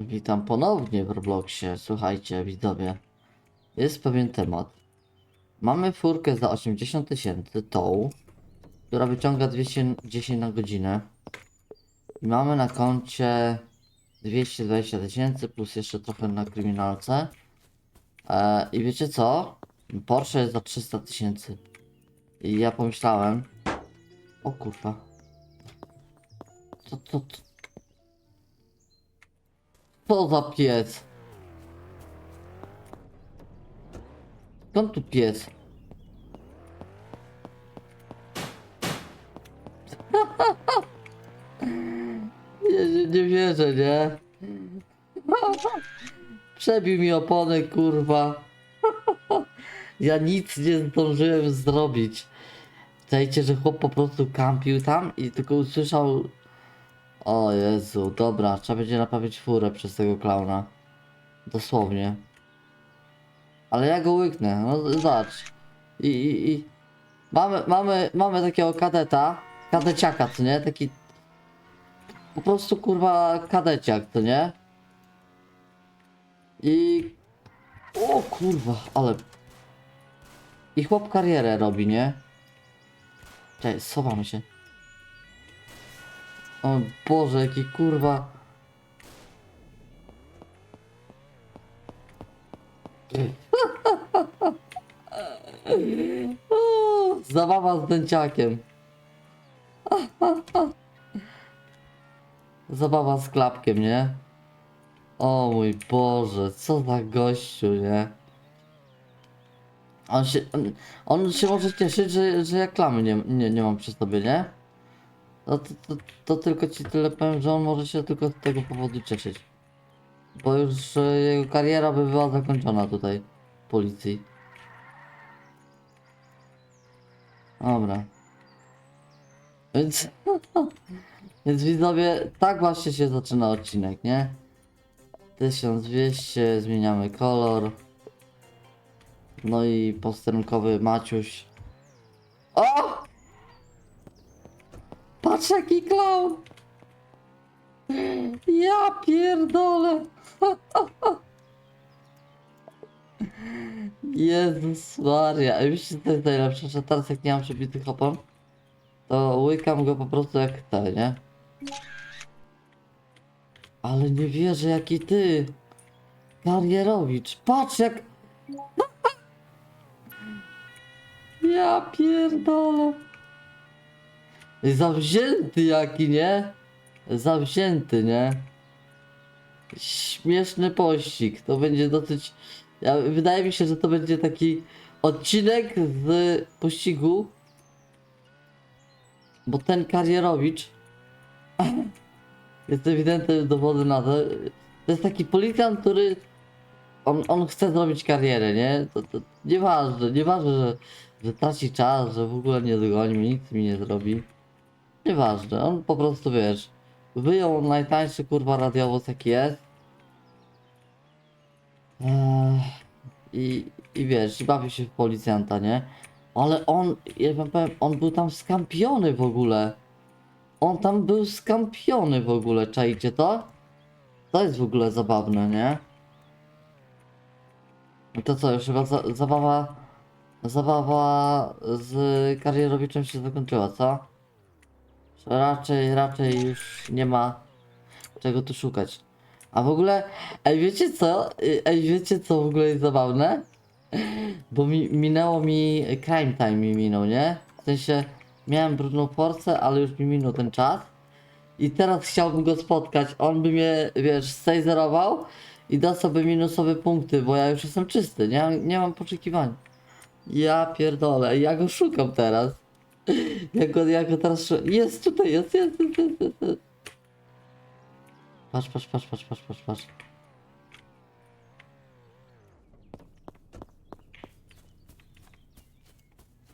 Witam ponownie w Robloxie. Słuchajcie, widzowie. Jest pewien temat. Mamy furkę za 80 tysięcy, tą, która wyciąga 210 na godzinę. I mamy na koncie 220 tysięcy plus jeszcze trochę na kryminalce. E, I wiecie co? Porsche jest za 300 tysięcy. I ja pomyślałem... O kurwa. Co, co, co? Co za pies? Skąd tu pies? nie, nie, wierzę, nie? Przebił mi opony, kurwa. ja nic nie zdążyłem zrobić. Czajcie, że chłop po prostu kampił tam i tylko usłyszał o Jezu, dobra, trzeba będzie naprawić furę przez tego klauna. Dosłownie. Ale ja go łyknę, no zobacz. I, i, i... Mamy, mamy, mamy takiego kadeta, kadeciaka, co nie? Taki... Po prostu kurwa kadeciak, co nie? I... O kurwa, ale... I chłop karierę robi, nie? Cześć, schowamy się. O Boże, jaki kurwa. Zabawa z dęciakiem. Zabawa z klapkiem, nie? O mój Boże, co za gościu, nie? On się, on, on się może cieszyć, że, że ja klamy nie, nie, nie mam przy sobie, nie? No to, to, to tylko ci tyle powiem, że on może się tylko z tego powodu cieszyć. Bo już e, jego kariera by była zakończona tutaj w policji. Dobra. Więc, więc widzowie, tak właśnie się zaczyna odcinek, nie? 1200, zmieniamy kolor. No i posterunkowy Maciuś. O! Patrz jaki klaun! Ja pierdolę! Jezus Maria, wiecie co to jest najlepsze, że teraz jak nie mam przebitych opon, to łykam go po prostu jak chcę, nie? Ale nie wierzę jaki ty! Karierowicz, patrz jak... Ja pierdolę! Zawzięty jaki, nie? Zawzięty, nie? Śmieszny pościg. To będzie dosyć... Ja, wydaje mi się, że to będzie taki odcinek z pościgu. Bo ten karierowicz jest ewidentny dowody na to. To jest taki policjant, który on, on chce zrobić karierę, nie? To, to nieważne, nieważne, że, że traci czas, że w ogóle nie dogoni nic mi nie zrobi. Nieważne, on po prostu wiesz, wyjął najtańszy kurwa radiowóz jaki jest. I, I wiesz, i bawi się w policjanta, nie? Ale on, ja wam powiem, on był tam skampiony w ogóle. On tam był skampiony w ogóle, czajcie to? To jest w ogóle zabawne, nie? No to co, już chyba za, zabawa, zabawa z karierowiczem się zakończyła, co? Raczej, raczej już nie ma czego tu szukać. A w ogóle, ej wiecie co? Y, Ej wiecie co w ogóle jest zabawne? Bo mi, minęło mi, crime time mi minął, nie? W sensie, miałem brudną porcę, ale już mi minął ten czas. I teraz chciałbym go spotkać, on by mnie, wiesz, sejzerował i dał sobie minusowe punkty, bo ja już jestem czysty, nie, nie mam poszukiwań. Ja pierdolę, ja go szukam teraz. Ja go, teraz. Jest tutaj, jest, jest, jest, jest, jest. Patrz, patrz, patrz, patrz, patrz, patrz, patrz.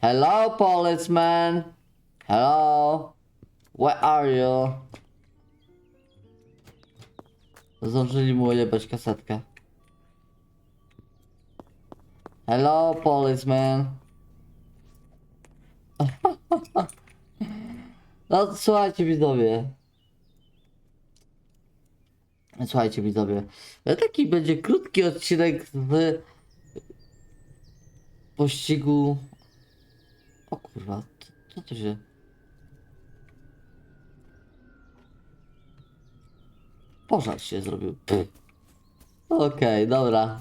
Hello, policeman. Hello. Where are you? Zdążyli mu ojebać kasetkę. Hello, policeman. No słuchajcie widzowie. Słuchajcie widzowie, taki będzie krótki odcinek z pościgu... O kurwa, co, to się... Pożar się zrobił. Okej, dobra.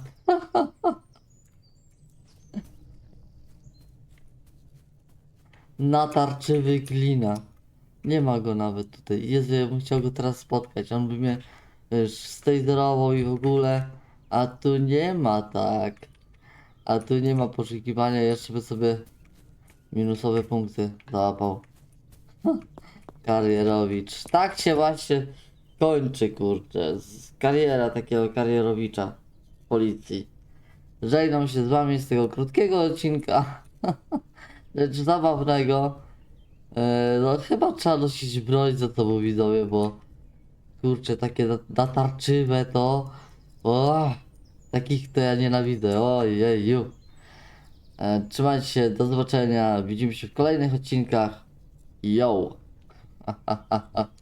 Natarczywy glina. Nie ma go nawet tutaj. Jezu, ja bym chciał go teraz spotkać. On by mnie wiesz, i w ogóle. A tu nie ma tak. A tu nie ma poszukiwania. Jeszcze by sobie minusowe punkty załapał. Karierowicz. Tak się właśnie kończy, kurczę. Kariera takiego karierowicza w policji. Żegnam się z wami z tego krótkiego odcinka. Lecz zabawnego. E, no chyba trzeba nosić broń za tobą widzowie, bo kurczę, takie na- natarczywe to. O, takich to ja nienawidzę. Ojeju. E, trzymajcie się, do zobaczenia. Widzimy się w kolejnych odcinkach. Yo!